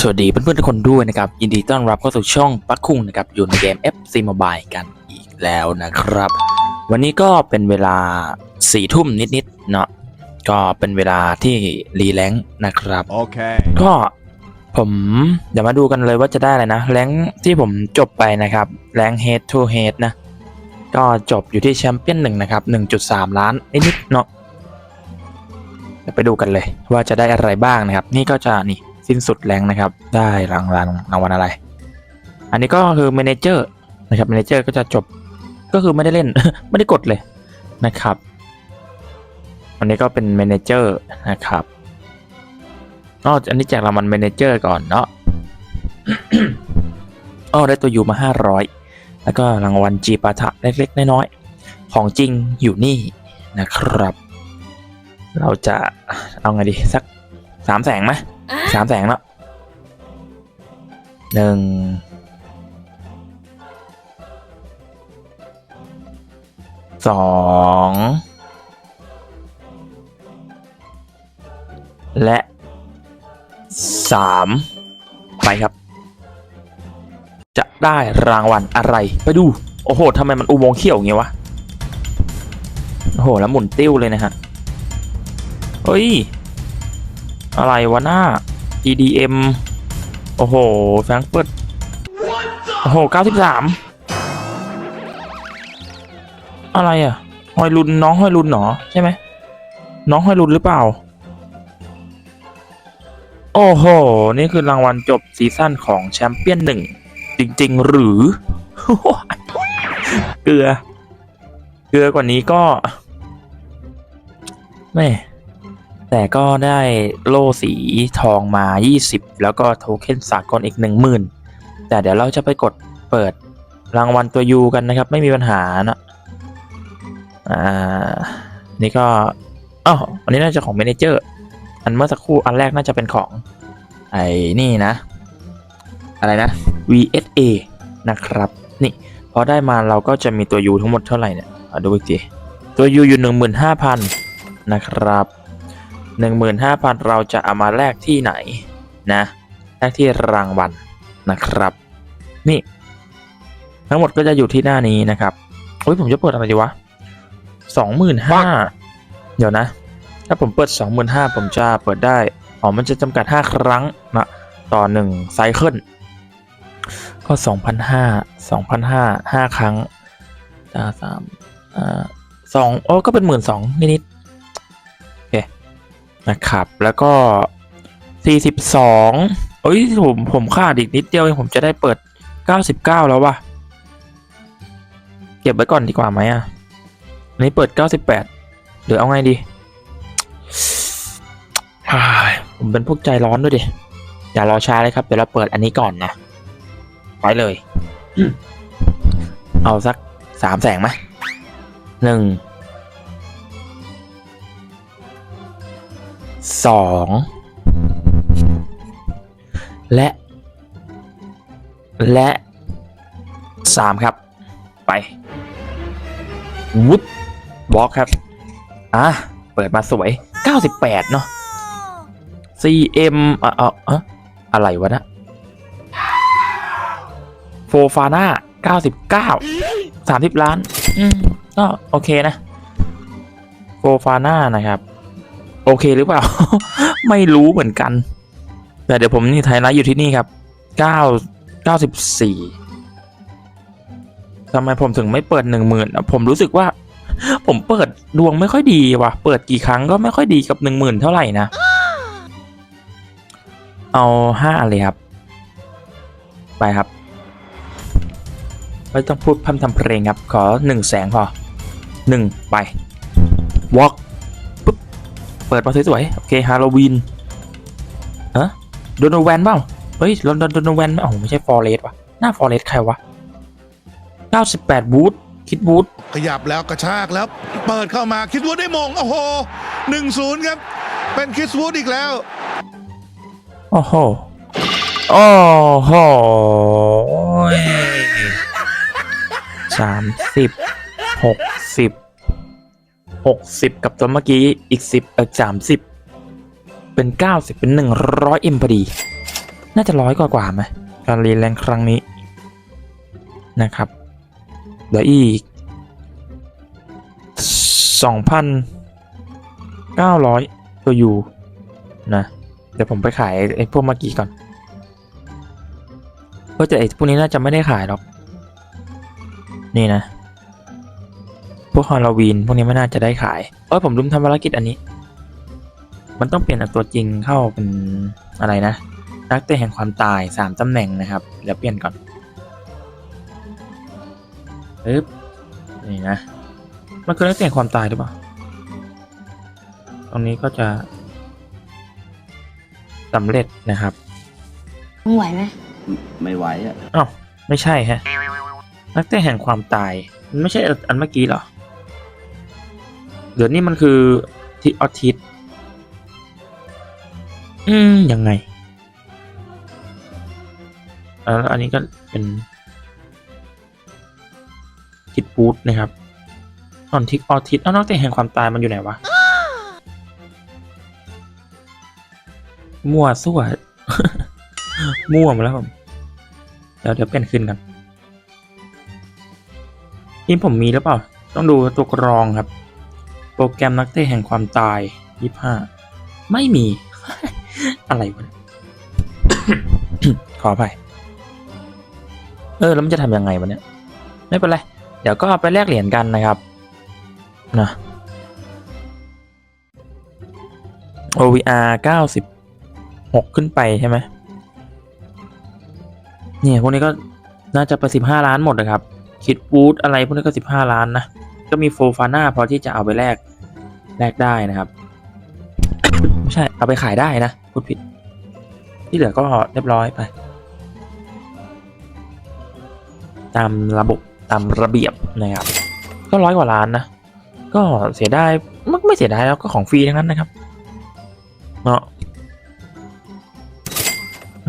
สวัสดีเพื่อนๆทุกคนด้วยนะครับ ยินดีต้อนรับเข้าสู่ช่องปักคุงนะครับอยู่ในเกม FC Mobile กันอีกแล้วนะครับ วันนี้ก็เป็นเวลาสี่ทุ่มนิดๆเนาะก็เป็นเวลาที่รีแลงค์นะครับ Okay. ก็ผมเดี๋ยวมาดูกันเลยว่าจะได้อะไรนะแรงค์ที่ผมจบไปนะครับแรง head to head นะ ก็จบอยู่ที่แชมเปี้ยนหนึ่งนะครับ 1.3 ล้านนิดๆเนาะเดี๋ยวไปดูกันเลยว่าจะได้อะไรบ้างนะครับ นี่ก็จะนี่ สิ้นสุดแรงนะครับ ได้รางวัลรางวัลอะไร อันนี้ก็คือเมเนเจอร์นะครับเมเนเจอร์ก็จะจบก็คือไม่ได้เล่น ไม่ได้กดเลยนะครับอันนี้ก็เป็นเมเนเจอร์นะครับอ๋ออันนี้แจกรางวัลเมเนเจอร์ก่อนเนาะอ๋อได้ตัวอยู่มา 500 แล้วก็รางวัลจีปาถะเล็กๆน้อยๆของจริงอยู่นี่นะครับ เราจะเอาไงดีสักสามแสงไหม สามแสงเนาะหนึ่งสองและสามไปครับ จะได้รางวัลอะไร ไปดู โอ้โหทำไมมันอุโมงค์เขี้ยวอย่างเงี้ยวะ โอ้โห แล้วหมุนติ้วเลยนะฮะเฮ้ย อะไรวะหน้า EDM โอ้โหแฟรงเฟิร์ตโอ้โห93อะไรอะฮอยลุนน้องฮอยลุนเหรอใช่ไหมน้องฮอยลุนหรือเปล่า โอ้โห นี่คือรางวัลจบซีซั่นของแชมเปี้ยนหนึ่งจริง ๆ หรือ เกลือ เกลือกว่านี้ก็ แม่ แต่ก็ได้โล่สีทองมา 20 แล้วก็โทเค็นสากลอีก 10,000 แต่เดี๋ยวเราจะไปกดเปิดรางวัลตัวยูกันนะครับ ไม่มีปัญหานะอ่า นี่ก็อ๋ออันนี้น่าจะของเมนเจอร์อันเมื่อสักครู่อันแรกน่าจะเป็นของ ไอ้นี่นะ อะไรนะ VSA นะครับ นี่พอได้มาเราก็จะมีตัว U ทั้งหมดเท่าไหร่เนี่ยดูอีกทีตัว U อยู่ 15,000 นะครับ 15,000 เราจะเอามาแลกที่ไหนนะแลกที่รางวัลนะครับ นี่ ทั้งหมดก็จะอยู่ที่หน้านี้นะครับโอ้ยผมจะเปิดอะไรดีวะ25,000เดี๋ยวนะ ถ้าผมเปิด 25,000 ผมจะเปิดได้อ๋อมันจะจำกัด 5 ครั้งนะต่อ1ไซเคิลก็ 2,500 2,500 5 ครั้งตาสามอ่าสองโอ้ก็เป็นหมื่นสองนิดๆโอเค นะครับ แล้วก็ 42 เอ้ยผมผมขาดอีกนิดเดียวเองผมจะได้เปิด 99 แล้วว่ะเก็บไว้ก่อนดีกว่าไหมอะอันนี้เปิด 98หรือเอาไงดีอ้ายผมเป็นพวกใจร้อนด้วยดิ อย่ารอช้าเลยครับ เดี๋ยวเราเปิดอันนี้ก่อนนะ ไปเลย เอาสักสามแสงไหมหนึ่ง สองและ และสามครับ ไปวุดบล็อกครับ อะ เปิดมาสวย 98 เนาะ CM อะอะอะอะไรวะนะโฟฟาน่าเก้าสิบเก้าสามสิบล้าน อืมก็โอเคนะ โฟฟาน่านะครับ โอเคหรือเปล่า ไม่รู้เหมือนกัน แต่เดี๋ยวผมนี่ไทยไลท์อยู่ที่นี่ครับเก้าเก้าสิบสี่ทำไมผมถึงไม่เปิดหนึ่งหมื่นผมรู้สึกว่า ผมเปิดดวงไม่ค่อยดีว่ะ เปิดกี่ครั้งก็ไม่ค่อยดีกับหนึ่งหมื่นเท่าไหร่นะ เอาห้าเลยครับ ไปครับไม่ต้องพูดพร่ำทำเพลงครับ ขอหนึ่งแสงพอหนึ่งไปวอล์กปุ๊บ เปิดมาสวยๆโอเคฮาโลวีนฮะโดนแวนเปล่าเฮ้ยโดนโดนแวนอ๋อไม่ใช่ฟอร์เรสว่ะหน้าฟอร์เรสใครวะ98บูทคิดบูทขยับแล้วกระชากแล้วเปิดเข้ามาคิดวูดได้มงโอ้โหหนึ่งศูนย์ครับ เป็นคิดวูดอีกแล้ว โอ้โหโอ้โหสามสิบหกสิบ หกสิบกับตัวเมื่อกี้อีกสิบเออสามสิบเป็นเก้าสิบเป็นหนึ่งร้อยเอ็มพอดี น่าจะร้อยกว่ากว่าไหมการรีแรงครั้งนี้นะครับเดี๋ยวอีกสองพันเก้าร้อยตัวยูนะเดี๋ยวผมไปขายไอ้พวกเมื่อกี้ก่อนเพราะแต่ไอ้พวกนี้น่าจะไม่ได้ขายหรอก นี่นะ พวกฮาโลวีนพวกนี้ไม่น่าจะได้ขายเออผมลืมทำภารกิจอันนี้ มันต้องเปลี่ยนเอาตัวจริงเข้าเป็นอะไรนะ นักเตะแห่งความตายสามตำแหน่งนะครับเดี๋ยวเปลี่ยนก่อนปึ๊บนี่นะมันคือนักเตะแห่งความตายหรือเปล่าตรงนี้ก็จะสำเร็จนะครับมึงไหวไหมไม่ไหวอะอ้าวไม่ใช่ฮะนักเตะแห่งความตายมันไม่ใช่อันเมื่อกี้เหรอ เดี๋ยวนี้มันคือทิออทิสอืม ยังไงออแล้วอันนี้ก็เป็นทิดบูธนะครับตอนทิกออทิสเอานักเตะแห่งความตายมันอยู่ไหนวะ มั่วสั่วมั่วมาแล้วผมเดี๋ยวเดี๋ยวเปลี่ยนขึ้นกัน ทีมผมมีหรือเปล่า ต้องดูตัวกรองครับ โปรแกรมนักเตะแห่งความตายยี่ห้าไม่มี อะไรวะ ขออภัย เออ แล้วมันจะทำยังไงวะเนี่ย ไม่เป็นไร เดี๋ยวก็ไปแลกเหรียญกันนะครับ นะ OVR เก้าสิบหกขึ้นไปใช่ไหมเนี่ย พวกนี้ก็น่าจะไปสิบห้าล้านหมดนะครับ คิดวูดอะไรพวกนี้ก็สิบห้าล้านนะ ก็มีโฟฟาน่าพอที่จะเอาไปแลกแลกได้นะครับ ไม่ใช่เอาไปขายได้นะพูดผิด ที่เหลือก็เรียบร้อยไป ตามระบบตามระเบียบนะครับ ก็ร้อยกว่าล้านนะ ก็เสียดายไม่ไม่เสียดายแล้วก็ของฟรีทั้งนั้นนะครับเนาะ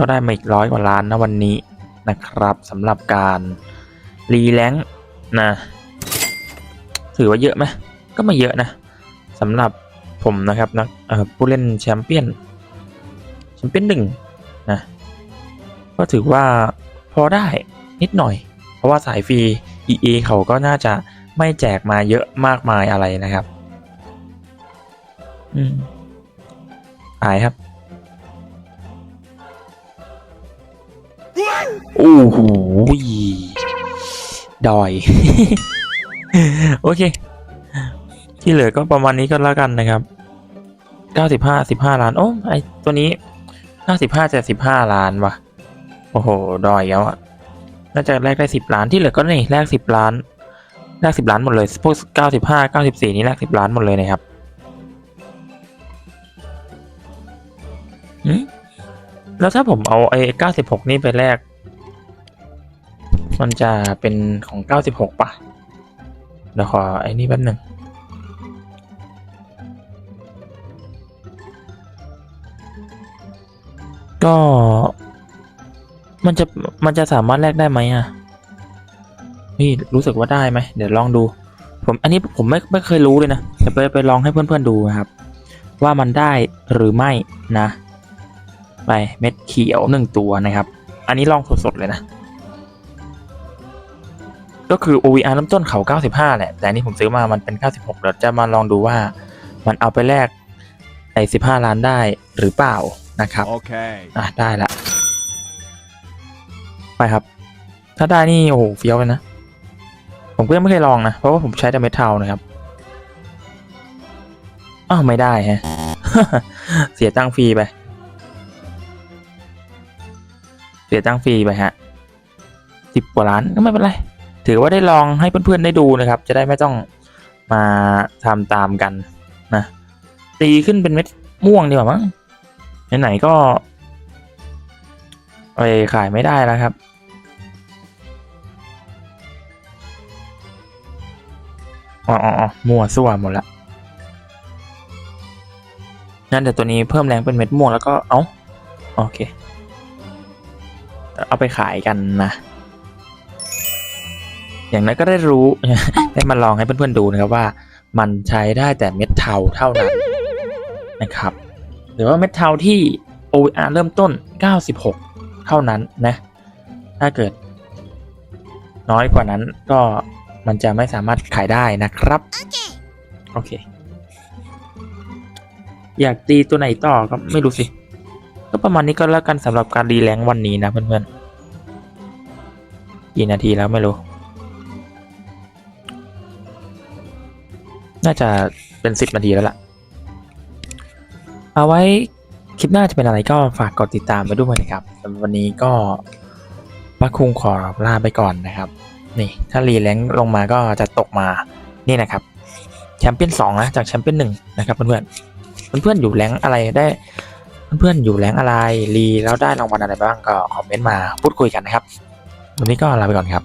ก็ได้มาอีกร้อยกว่าล้านนะวันนี้นะครับสำหรับการรีแลงค์นะ ถือว่าเยอะไหมก็ไม่เยอะนะสำหรับผมนะครับนะเอ่อผู้เล่นแชมเปี้ยนแชมเปี้ยนหนึ่งนะก็ถือว่าพอได้นิดหน่อย เพราะว่าสายฟรี EA เขาก็น่าจะไม่แจกมาเยอะมากมายอะไรนะครับ อืมขายครับโอ้โหดอย โอเค ที่เหลือก็ประมาณนี้ก็แล้วกันนะครับเก้าสิบห้าสิบห้าล้าน โอ้ไอตัวนี้เก้าสิบห้าจะสิบห้าล้านวะโอ้โห ดอยแล้วอะน่าจะแลกได้สิบล้านที่เหลือก็นี่แลกสิบล้านแลกสิบล้านหมดเลยพวกเก้าสิบห้าเก้าสิบสี่นี่แลกสิบล้านหมดเลยนะครับแล้วถ้าผมเอาไอ้เก้าสิบหกนี่ไปแลกมันจะเป็นของ96ป่ะ เดี๋ยวขอไอ้นี่แป๊บหนึ่งก็มันจะมันจะสามารถแลกได้ไหมอะนี่รู้สึกว่าได้ไหมเดี๋ยวลองดู ผมอันนี้ผมไม่ไม่เคยรู้เลยนะเดี๋ยวไปไปลองให้เพื่อนๆดูนะครับ ว่ามันได้หรือไม่นะ ไปเม็ดเขียวหนึ่งตัวนะครับ อันนี้ลองสดๆเลยนะ ก็คือ OVR เริ่มต้นเขา 95 แหละ แต่อันนี้ผมซื้อมามันเป็น 96เดี๋ยวจะมาลองดูว่ามันเอาไปแลกไอ้15 ล้านได้หรือเปล่านะครับ Okay. อะ ได้ละ ไปครับ ถ้าได้นี่ โอ้โหเฟี้ยวเลยนะ ผมก็ยังไม่เคยลองนะ เพราะว่าผมใช้แต่เมทัลนะครับ อ้าวไม่ได้ฮะ เสียตังค์ฟรีไป เสียตังค์ฟรีไปฮะสิบกว่าล้านก็ไม่เป็นไร ถือว่าได้ลองให้เพื่อนๆได้ดูนะครับ จะได้ไม่ต้องมาทำตามกันนะตีขึ้นเป็นเม็ดม่วงดีกว่ามั้งไหนๆก็ไปขายไม่ได้แล้วครับ อ๋ออ๋อมัวซั่วหมดละงั้นเดี๋ยวตัวนี้เพิ่มแรงเป็นเม็ดม่วงแล้วก็ เอาโอเค เอาไปขายกันนะ อย่างนั้นก็ได้รู้ ได้มาลองให้เพื่อนๆดูนะครับว่า มันใช้ได้แต่เม็ดเทาเท่านั้นนะครับ หรือว่าเม็ดเทาที่ OR เริ่มต้น 96 เท่านั้นนะ ถ้าเกิด น้อยกว่านั้นก็มันจะไม่สามารถขายได้นะครับ โอเค อยากตีตัวไหนต่อก็ไม่รู้สิ ก็ประมาณนี้ก็แล้วกันสำหรับการรีแรงค์วันนี้นะเพื่อนๆกี่นาทีแล้วไม่รู้ น่าจะเป็นสิบนาทีแล้วล่ะ เอาไว้คลิปหน้าจะเป็นอะไรก็ฝากกดติดตามไปด้วยนะครับวันนี้ก็มาคุงขอลาไปก่อนนะครับ นี่ถ้ารีแรงลงมาก็จะตกมานี่นะครับแชมเปี้ยนสองนะจากแชมเปี้ยนหนึ่งนะครับเพื่อนๆเพื่อนๆอยู่แรงอะไรได้ เพื่อนๆอยู่แรงอะไรรีแล้วได้รางวัลอะไรบ้างก็คอมเมนต์มาพูดคุยกันนะครับ วันนี้ก็ลาไปก่อนครับ